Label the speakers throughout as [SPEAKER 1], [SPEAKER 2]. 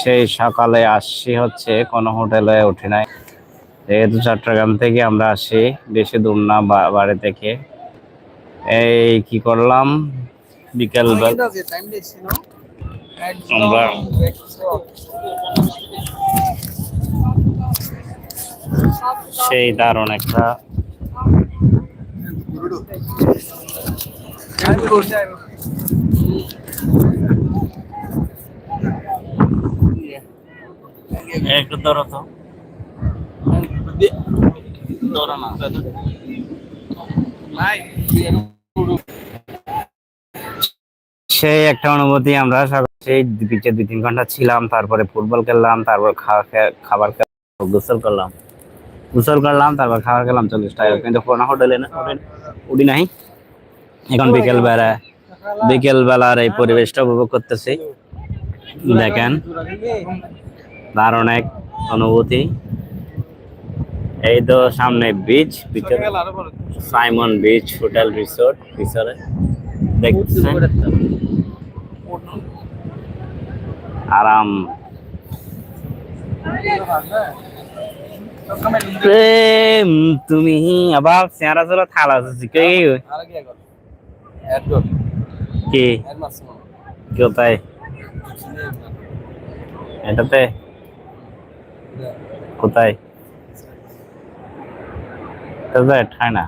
[SPEAKER 1] সেই সকালে আসছি হচ্ছে কোনো হোটেলে উঠি নাই। যেহেতু চট্টগ্রাম থেকে আমরা আসি বেশি দূর না বাড়ি থেকে। এই কি করলাম? বিকেল আমরা সেই দারুণ একটা একটু ধরো তো। ধরো না। সেই একটা অনুভূতি আমরা সেই বিচে দুই তিন ঘণ্টা ছিলাম তারপরে ফুটবল খেললাম তারপর খাবার গোসল করলাম। গোসল করলাম তারপর খাবার খেলাম চল্লিশ টাকা। কিন্তু পুরোনো হোটেলে না হোটেল উঠি নাই। এখন বিকেল বেলা বিকেল বেলার এই পরিবেশটা উপভোগ করতেছি। দেখেন। দারুণ এক অনুভূতি। এই তো সামনে বিচ ভিতরে সাইমন বিচ হোটেল রিসোর্ট ভিতরে দেখছেন? আরাম। প্রেম তুমি আবার চেহারা চলো থালা শিখে কি কোথায়? এটাতে? কোথায়? না।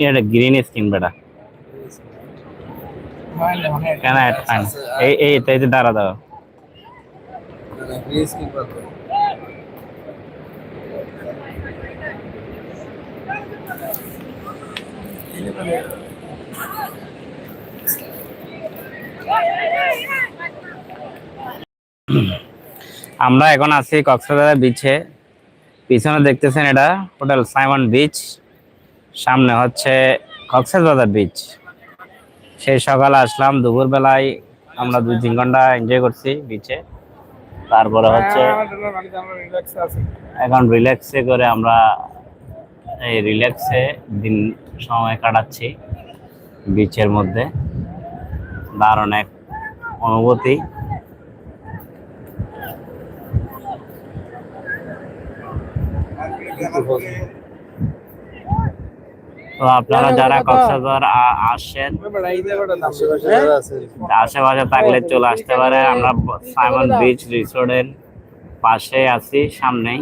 [SPEAKER 1] এটা গ্রিন স্কিন বেটা। কেন এই এই এটাই তো দাঁড়া দাও আমরা এখন আছি কক্সবাজার বিচে পিছনে দেখতেছেন এটা হোটেল সাইমন বিচ সামনে হচ্ছে কক্সবাজার বিচ সেই সকালে আসলাম, দুপুর বেলায় আমরা দুই তিন ঘণ্টা এনজয় করছি বিচে তারপরে হচ্ছে এখন রিল্যাক্সে করে আমরা এই রিল্যাক্সে দিন সময় কাটাচ্ছি বিচের মধ্যে। দারুণ এক অনুভূতি। তো আপনারা যারা কক্সবাজার আসেন আশেপাশে থাকলে চলে আসতে পারে। আমরা সাইমন বিচ রিসোর্টের পাশে আছি সামনেই।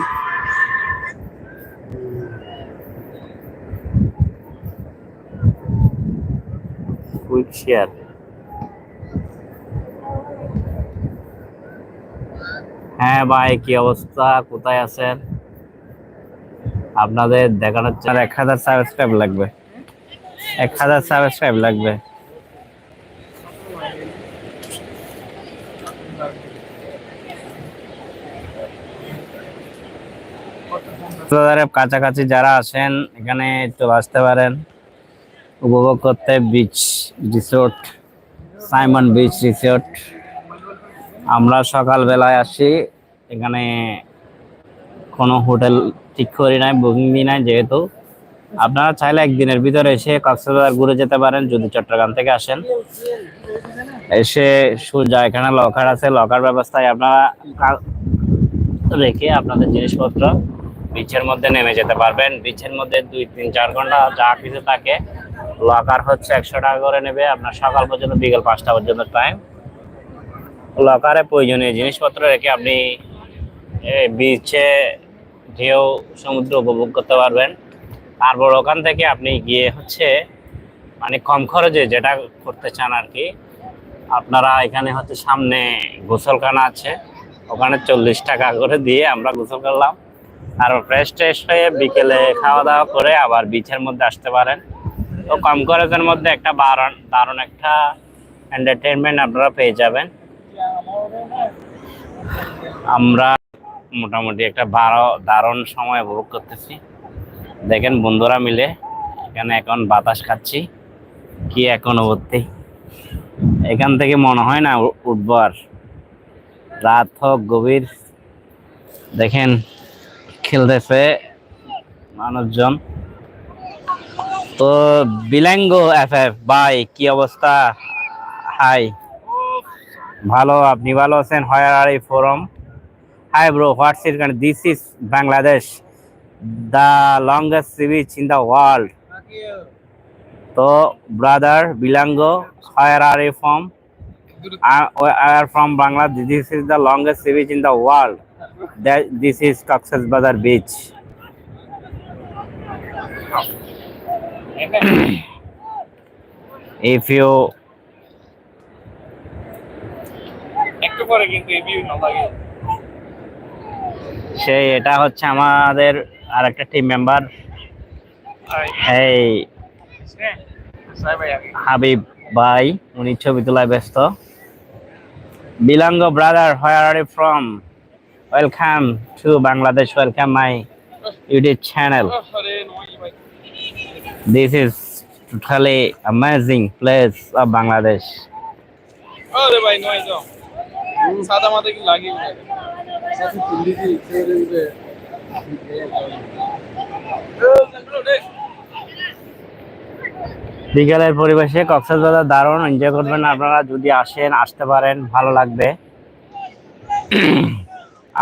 [SPEAKER 1] কুইক শেয়ার হ্যাঁ ভাই কি অবস্থা? কোথায় আছেন? আপনাদের দেখানোর জন্য এক হাজার সাবস্ক্রাইব লাগবে। এক হাজার সাবস্ক্রাইব লাগবে। কাছাকাছি যারা আছেন, এখানে চলে আসতে পারেন। উপভোগ করতে beach resort Saimon beach resort আমরা সকালবেলায় আসি, এখানে কোনো হোটেল ঠিক করি নাই বুকিং দিই নাই যেহেতু। আপনারা চাইলে একদিনের ভিতরে এসে কক্সবাজার ঘুরে যেতে পারেন, যদি চট্টগ্রাম থেকে আসেন। এসে সোজা এখানে লকার আছে লকার ব্যবস্থায় আপনারা রেখে আপনাদের জিনিসপত্র বিচের মধ্যে নেমে যেতে পারবেন। বিচের মধ্যে দুই তিন চার ঘণ্টা যা কিছু থাকে লকার হচ্ছে একশো টাকা করে নেবে। আপনার সকাল পর্যন্ত, বিকেল পাঁচটা পর্যন্ত টাইম লকারে প্রয়োজনীয় জিনিসপত্র রেখে আপনি বিচে ঢেউ, সমুদ্র উপভোগ করতে পারবেন। তারপর ওখান থেকে আপনি গিয়ে হচ্ছে মানে কম খরচে যেটা করতে চান আর কি আপনারা এখানে হচ্ছে সামনে গোসলখানা আছে। ওখানে চল্লিশ টাকা করে দিয়ে আমরা গোসল করলাম। আর ফ্রেশ ট্রেশ হয়ে বিকেলে খাওয়া দাওয়া করে আবার বিচের মধ্যে আসতে পারেন। তো কম খরচের মধ্যে একটা বারণ, দারুণ একটা এন্টারটেনমেন্ট আপনারা পেয়ে যাবেন। আমরা মোটামুটি একটা বারো দারুণ সময় উপভোগ করতেছি। দেখেন বন্ধুরা মিলে এখানে এখন বাতাস খাচ্ছি। কি এক অনুভূতি। এখান থেকে মনে হয় না উঠবো আর। রাত হোক, গভীর। দেখেন খেলতেছে মানুষজন। তো বিলাঙ্গ এফ এফ বাই কি অবস্থা? হাই। ভালো, আপনি ভালো আছেন? হোয়ার আর এই forum. Hi bro what's it this is Bangladesh the longest sea beach in the world তো brother বিলাঙ্গো where are a from I are from Bangladesh. This is the longest sea beach in the world. That this is Cox's Bazar Beach. If you
[SPEAKER 2] একটু পরে কিন্তু এই view না লাগে
[SPEAKER 1] সেই, এটা হচ্ছে আমাদের আর একটা টিম মেম্বার হাবিব ভাই, উনি ছবি তোলায় ব্যস্ত। বিলাঙ্গ brother where are from welcome to Bangladesh welcome my YouTube channel
[SPEAKER 2] this is ভাই
[SPEAKER 1] This প্লেস অফ Bangladesh.
[SPEAKER 2] আরে ভাই, নয় যাও। সাদা মাথা কি লাগিয়ে
[SPEAKER 1] বিকেলের পরিবেশে কক্সবাজার দারুণ এনজয় করবেন আপনারা। যদি আসেন, আসতে পারেন, ভালো লাগবে।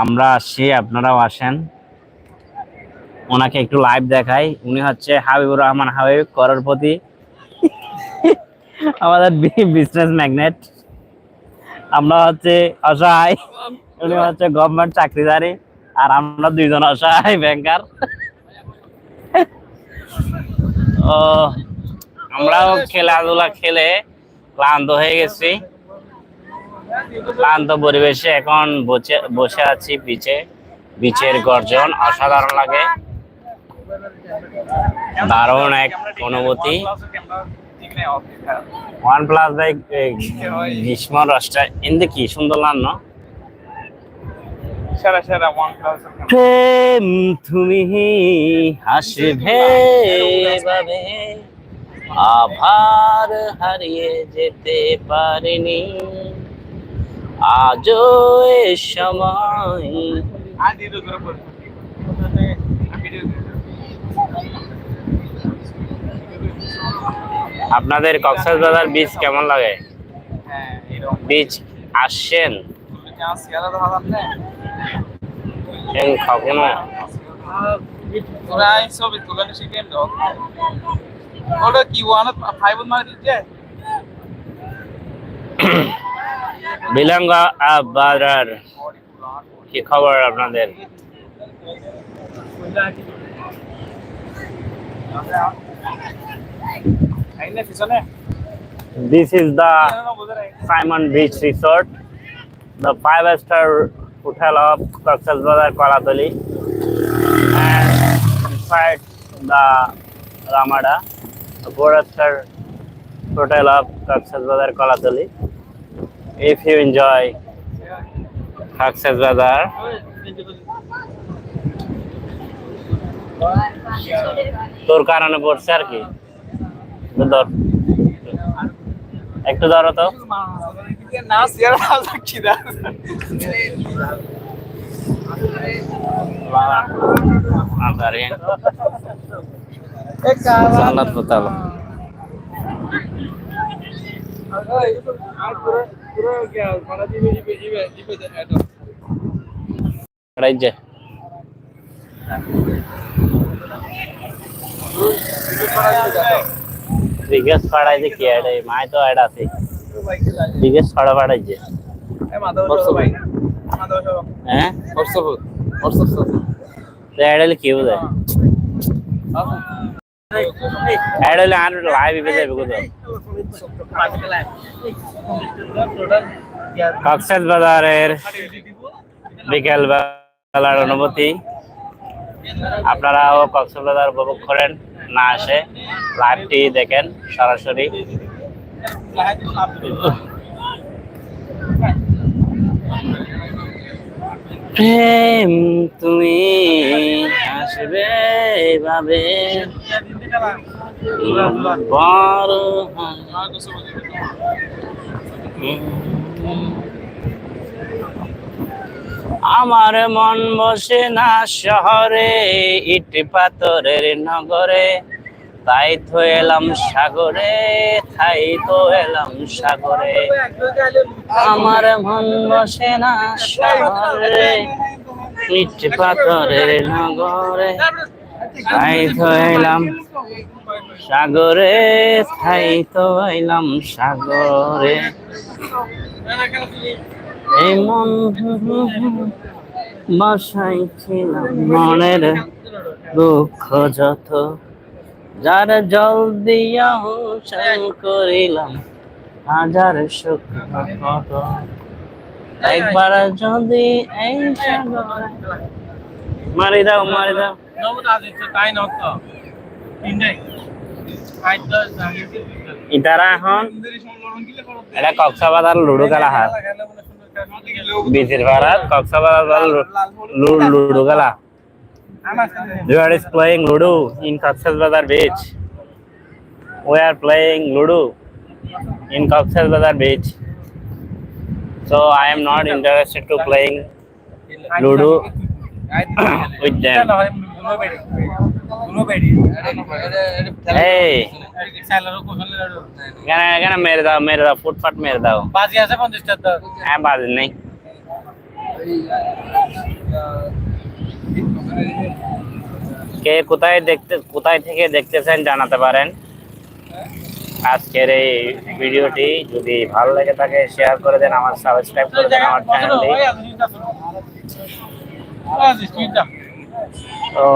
[SPEAKER 1] আমরা আসছি, আপনারাও আসেন। ওনাকে একটু লাইভ দেখাই। উনি হচ্ছে হাবিবুর রহমান হাবিব, করোড়পতি। আমাদের বিজনেস ম্যাগনেট আমরা হচ্ছে অসহায় উনি হচ্ছে গভর্নমেন্ট চাকরিদারি আর আমরা দুইজন অসহায় ব্যাংকার ও, আমরাও খেলাধুলা খেলে ক্লান্ত হয়ে গেছি। ক্লান্ত পরিবেশে এখন বসে বসে আছি বিচে বিচের গর্জন অসাধারণ লাগে। দারুণ এক অনুভূতি। ওয়ান প্লাস বাই গ্রীষ্ম রাষ্ট্র এতে কি সুন্দর লাগল।
[SPEAKER 2] সারা সারা ওয়ান ক্লাস
[SPEAKER 1] প্রেম তুমি হাসবে ভাবে আভার হারিয়ে যেতে পারিনি। আজও এ সময়
[SPEAKER 2] আর দিদি করে পড়ে ভিডিও
[SPEAKER 1] আপনাদের কক্সবাজার বিচ কেমন লাগে
[SPEAKER 2] হ্যাঁ এরকম
[SPEAKER 1] বিচ আসছেন
[SPEAKER 2] চান্স ইয়ারা তো হাজার না
[SPEAKER 1] এন কখনো
[SPEAKER 2] তোরা এই ছবি তুলে শিখেন তো ওটা কি ওয়ান ফাইভ মানে দিচ্ছে
[SPEAKER 1] বিলঙ্গা বাজার কি খবর আপনাদের
[SPEAKER 2] আইনে পিছনে
[SPEAKER 1] দিস ইজ দ্য
[SPEAKER 2] বোঝা নাই
[SPEAKER 1] Simon Beach Resort, the five-star উঠাল Cox's Bazar Kolatoli and Ramada বোরাস্কার hotel of Cox's Bazar Kolatoli if you enjoy Cox's Bazar. তোর কারণে পড়ছে আর কি? ধর। একটু ধরো তো।
[SPEAKER 2] সিয়ার হাজার কি দা
[SPEAKER 1] Antarin. Salat betul. Ada aja. biggest পাড়ায় যে কি আড়ে মাই তো আড় আছে biggest হ্যাঁ? কি বোঝায় আর লাইভ ইবে যাবে কোথাও? কক্সেস বাজারের বিকেল বেলার অনুভূতি। আপনারাও কক্সবাজার উপভোগ করেন না আসে লাইভটি দেখেন সরাসরি। প্রেম তুমি আসবে ভাবে আমার মন বসে না শহরে ইট পাথরের নগরে। তাই তো এলাম সাগরে তাই তো এলাম সাগরে। আমার মন বসে না সাগরে ইট পাথরের নগরে। তাই তো এলাম সাগরে তাই তো এলাম সাগরে। এই মন বাসাই ছিলাম মনের দুঃখ যত যার জল দিয়া হোসেন করিলাম, হাজার একবার যদি এই মারি দাও মারি দাও। এখন লুডো খেলা হয় বিচির পাড়ার কক্সবাজার লু- খেলা Dude are playing Ludo in Cox's Bazar Beach. We are playing Ludo in Cox's Bazar Beach. So I am not interested to playing Ludo with them. Hey, gana gana mere dao mere dao foot foot mere
[SPEAKER 2] dao. Pass gaya se
[SPEAKER 1] 50 ta. I am pass. কে কোথায় দেখতে, কোথায় থেকে দেখতেছেন জানাতে পারেন। আজকের এই ভিডিওটি যদি ভালো লেগে থাকে শেয়ার করে দেন, আমার সাবস্ক্রাইব করে দেন, আমার চ্যানেলটি তো,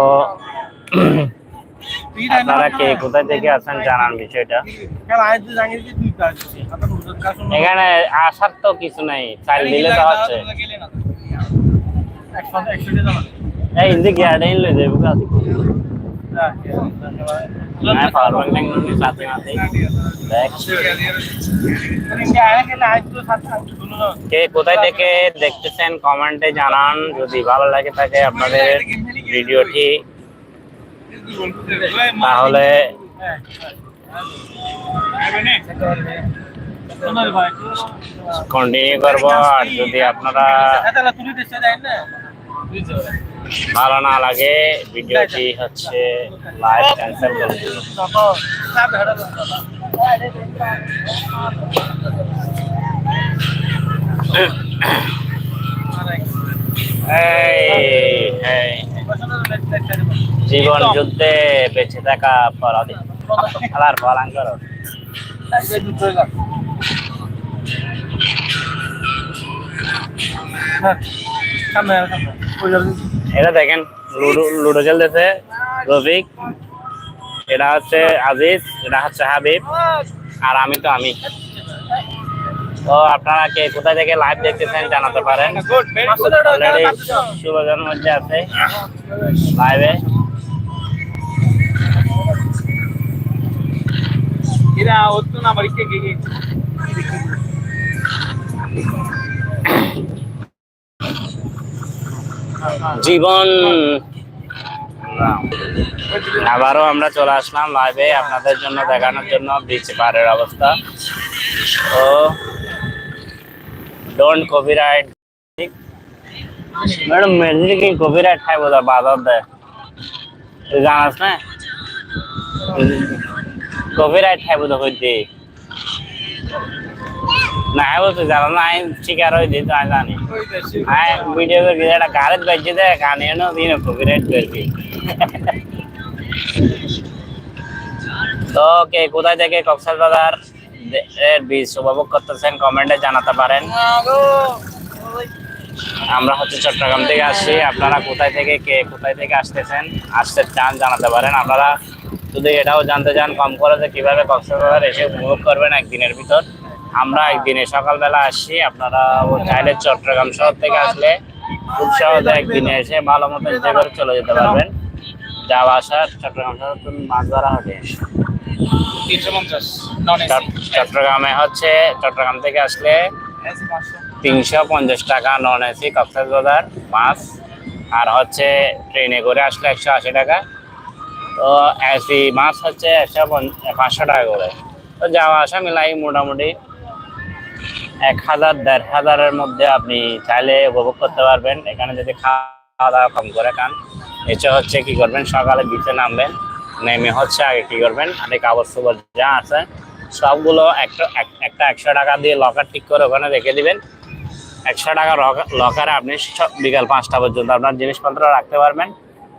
[SPEAKER 1] আপনারা কে কোথায় থেকে আছেন জানান বিষয়টা। এখানে আসার তো কিছু নাই, চাল দিলে তো হচ্ছে। এই ইন্দি গিয়ারটা ইন লই যাইব কাছে না হ্যাঁ, পাওয়ার ব্যাংক ব্যাংক নুনি সাথে সাথে ব্যাগ কে কোথায় থেকে দেখতেছেন কমেন্টে জানান। যদি ভালো লাগে থাকে আপনাদের ভিডিওটি তাহলে কন্টিনিউ করব। আর যদি আপনারা ভালো না লাগে। ভিডিওটি হচ্ছে লাইভ ক্যান্সেল জীবন যুদ্ধে বেঁচে থাকা অপরাধী খেলার পালন করো এটা দেখেন, লুডো লুডো খেলতেছে রফিক। এটা হচ্ছে আজিজ, এটা হচ্ছে হাবিব, আর আমি তো আমি। তো আপনারা কে কোথায় থেকে লাইভ দেখতেছেন জানাতে পারেন। অলরেডি মধ্যে আছে লাইভে
[SPEAKER 2] এরা না বাড়িতে গিয়ে
[SPEAKER 1] জীবন। আবারও আমরা চলে আসলাম লাইভে আপনাদের জন্য, দেখানোর জন্য ব্রিজ পারের অবস্থা। ও ডোন্ট কপিরাইট ম্যাডাম মেডিসিন কি কপিরাইট খাই বোধ বাধা দেয়? তুই জানাস না? কপিরাইট খাই বোধ হইতে না বলতে জানো না আমি শিকার হয়ে দিত আমি জানি। আয় ভিডিও করে একটা গাড়িতে বাজছে দে কানে দিন কপিরাইট করবি। তো কে, কোথায় থেকে কক্সবাজার এর বীজ উপভোগ করতেছেন কমেন্টে জানাতে পারেন। আমরা হচ্ছে চট্টগ্রাম থেকে আসছি, আপনারা কোথায় থেকে কে, কোথায় থেকে আসতেছেন, আসতে চান, জানাতে পারেন। আপনারা যদি এটাও জানতে চান, কম করে যে কীভাবে কক্সবাজার এসে উপভোগ করবেন একদিনের ভিতর। আমরা একদিনে সকালবেলা আসছি আপনারা চাইলে চট্টগ্রাম শহর থেকে আসলে খুব সহজে একদিনে এসে ভালো মতো এনজয় করে চলে যেতে পারবেন। যাওয়া আসার চট্টগ্রাম শহর মাছ ধরা হবে চট্টগ্রামে হচ্ছে, চট্টগ্রাম থেকে আসলে তিনশো পঞ্চাশ টাকা নন এসি কক্সবাজার মাছ। আর হচ্ছে ট্রেনে করে আসলে একশো আশি টাকা। তো এসি মাছ হচ্ছে একশো পাঁচশো টাকা করে। তো যাওয়া আসা মিলাই মোটামুটি। এক হাজার, দেড় হাজারের মধ্যে আপনি চাইলে উপভোগ করতে পারবেন। এখানে যদি খাওয়া দাওয়া কম করে খান এসে হচ্ছে কি করবেন? সকালে বিচে নামবেন, নেমে হচ্ছে আগে কি করবেন? আগে কাগজ সবর যা আছে, সবগুলো একটা একটা একশো টাকা দিয়ে লকার ঠিক করে ওখানে রেখে দিবেন। একশো টাকা লকারে আপনি বিকাল পাঁচটা পর্যন্ত আপনার জিনিসপত্র রাখতে পারবেন।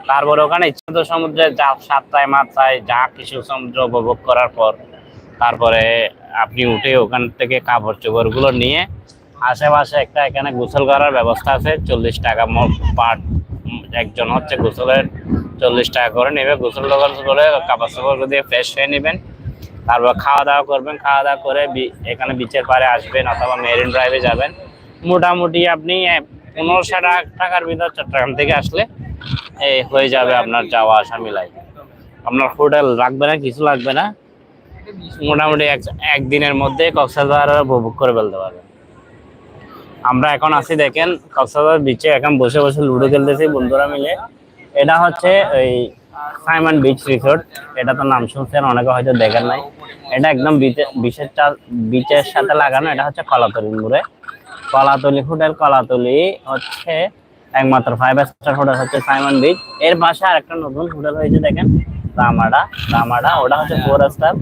[SPEAKER 1] তারপর ওখানে ইচ্ছা তো সমুদ্রে যা সাতটায় মাথায় যা কিছু সমুদ্র উপভোগ করার পর তারপরে আপনি উঠে ওখান থেকে কাপড় চোপড়গুলো নিয়ে আশেপাশে একটা এখানে গোসল করার ব্যবস্থা আছে, চল্লিশ টাকা পার একজন হচ্ছে গোসলের চল্লিশ টাকা করে নেবে। গোসল করে কাপড় চোপড় দিয়ে ফ্রেশ হয়ে নেবেন। তারপর খাওয়া দাওয়া করবেন। খাওয়া দাওয়া করে এখানে বিচের পাড়ে আসবেন অথবা মেরিন ড্রাইভে যাবেন। মোটামুটি আপনি পনেরোশো টাকা- টাকার ভিতর চট্টগ্রাম থেকে আসলে এই হয়ে যাবে আপনার যাওয়া আসা মিলাই। আপনার হোটেল লাগবে না, কিছু লাগবে না। মোটামুটি এক- একদিনের মধ্যে কক্সবাজার উপভোগ করে ফেলতে পারবেন আমরা এখন আছি দেখেন, কক্সবাজার বিচে এখন বসে বসে লুডো খেলতেছি বন্ধুরা মিলে। এটা হচ্ছে ওই সাইমন বিচ রিসোর্ট এটা তো নাম শুনছেন, অনেকে হয়তো দেখেন নাই। এটা একদম বিচে- বিচের বিচের সাথে লাগানো, এটা হচ্ছে কলাতলি মোড়ে। কলাতলি হোটেল, কলাতলি হচ্ছে একমাত্র ফাইভ স্টার হোটেল হচ্ছে সাইমন বিচ এর পাশে আরেকটা নতুন হোটেল হয়েছে দেখেন রামাডা রামাডা ওটা হচ্ছে ফোর স্টার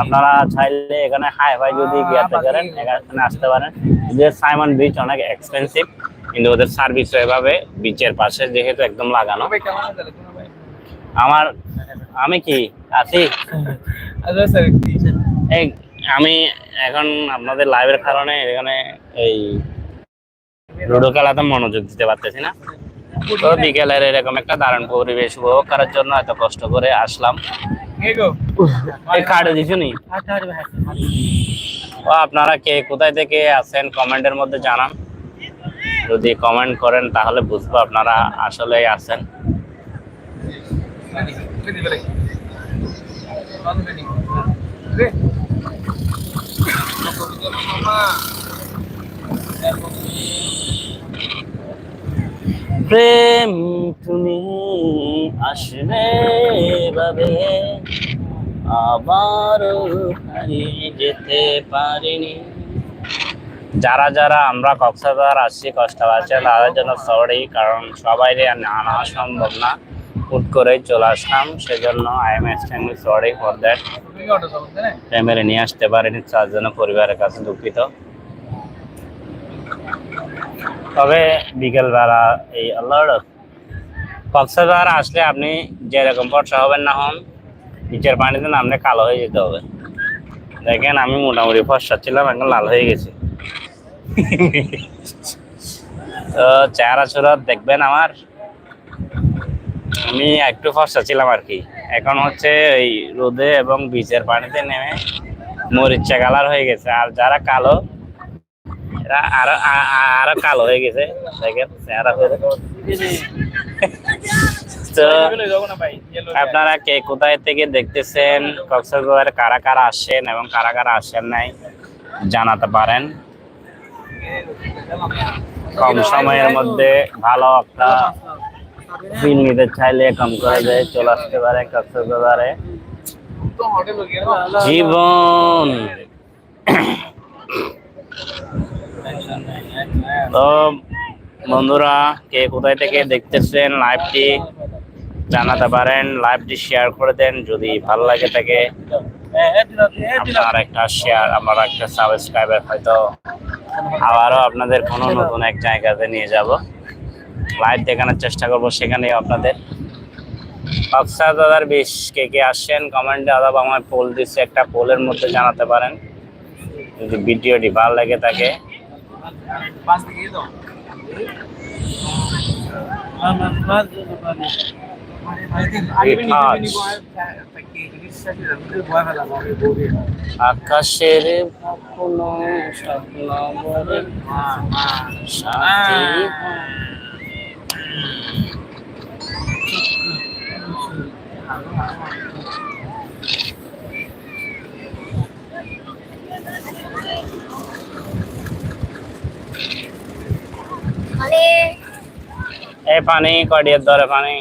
[SPEAKER 1] আপনারা চাইলে এখানে হাই ফাই যদি গিয়াতে করেন এখানে আসতে পারেন। যে সাইমন বিচ অনেক এক্সপেন্সিভ কিন্তু ওদের সার্ভিস এভাবে বিচের পাশে যেহেতু একদম লাগানো। আমার আমি কি? আছি?
[SPEAKER 2] আচ্ছা
[SPEAKER 1] আমি এখন আপনাদের লাইভের কারণে এখানে এই লুডো খেলাতে মনোযোগ দিতে পারতেছি না। তো বিকেলের এরকম একটা দারুণ পরিবেশ উপভোগ করার জন্য এত কষ্ট করে আসলাম। কার্ডে দিছো নি?
[SPEAKER 2] আচ্ছা
[SPEAKER 1] আপনারা কে কোথায় থেকে আছেন কমেন্টের মধ্যে জানান। যদি কমেন্ট করেন তাহলে বুঝব আপনারা আসলে আছেন। প্রেম তুমি আসবে ভাবে আবার হারিয়ে যেতে পারিনি। যারা যারা আমরা কক্সবাজার আসছি কষ্ট আছে তাদের জন্য সরি কারণ সবাই আনা সম্ভব না। হুট করে চলে আসলাম, সেজন্য I am extremely sorry for that family নিয়ে আসতে পারিনি, তার জন্য পরিবারের কাছে দুঃখিত। তবে বিকেলবেলা এই আল্লাহর কক্সবাজার আসলে আপনি যেরকম ফর্সা হবেন না হন, নিচের পানিতে নামলে কালো হয়ে যেতে হবে। দেখেন আমি মোটামুটি ফর্সা ছিলাম, এখন লাল হয়ে গেছি। তো চেহারা চোরা দেখবেন আমার। আমি একটু ফর্সা ছিলাম আর কি। এখন হচ্ছে এই রোদে এবং বিচের পানিতে নেমে মরিচা কালার হয়ে গেছে। আর যারা কালো এরা আরও আরও কালো হয়ে গেছে দেখেন চেহারা করে তো আপনারা কে কোথায় থেকে দেখতেছেন কক্সবাজারে কারা কারা আসেন এবং কারা কারা আসেন নাই জানাতে পারেন। কম সময়ের মধ্যে ভালো একটা ফিল নিতে চাইলে কম করে দেয় চলে আসতে পারে কক্সবাজারে। জীবন। তো বন্ধুরা, কে কোথায় থেকে দেখতেছেন লাইভটি জানাতে পারেন লাইভটি শেয়ার করে দেন, যদি ভালো লাগে থাকে। আপনার একটা শেয়ার আমার একটা সাবস্ক্রাইবার হয়তো আবারও আপনাদের কোনো নতুন এক জায়গাতে নিয়ে যাব। লাইভ দেখানোর চেষ্টা করব সেখানে আপনাদের। কক্সবাজার বেশ কে কে আসছেন কমেন্টে অথবা আমার পোল দিচ্ছে একটা পোলের মধ্যে জানাতে পারেন। যদি ভিডিওটি ভালো লাগে থাকে।
[SPEAKER 2] পাঁচ দিকে দাও
[SPEAKER 1] আকাশের কোনো স্বপ্ন এই পানি কডিয়ার ধরে পানি